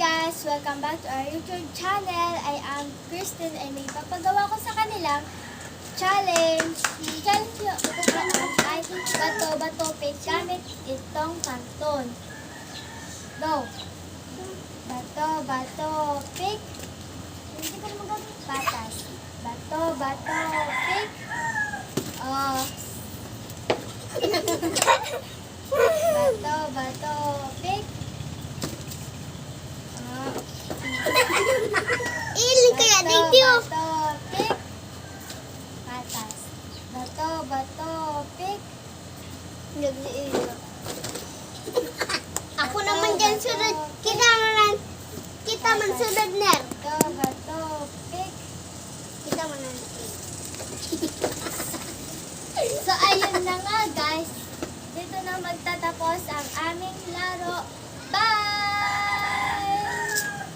guys! Welcome back to our YouTube channel. I am Kristen and may papagawa ko sa kanilang challenge. Yung challenge nyo ay bato-bato pick gamit itong kanton. Go! Bato-bato pick. Hindi ko naman gamit patas. Bato-bato pick. Oh. Bato-bato pick. Ah. Iling kaya. Bato, pick. Patas. Bato, bato, pick. Ako naman dyan sunod. Kita man kita man sunod ner. Bato, bato, pick. Kita man na. So, ayun na nga guys. Dito na magtatapos ang aming.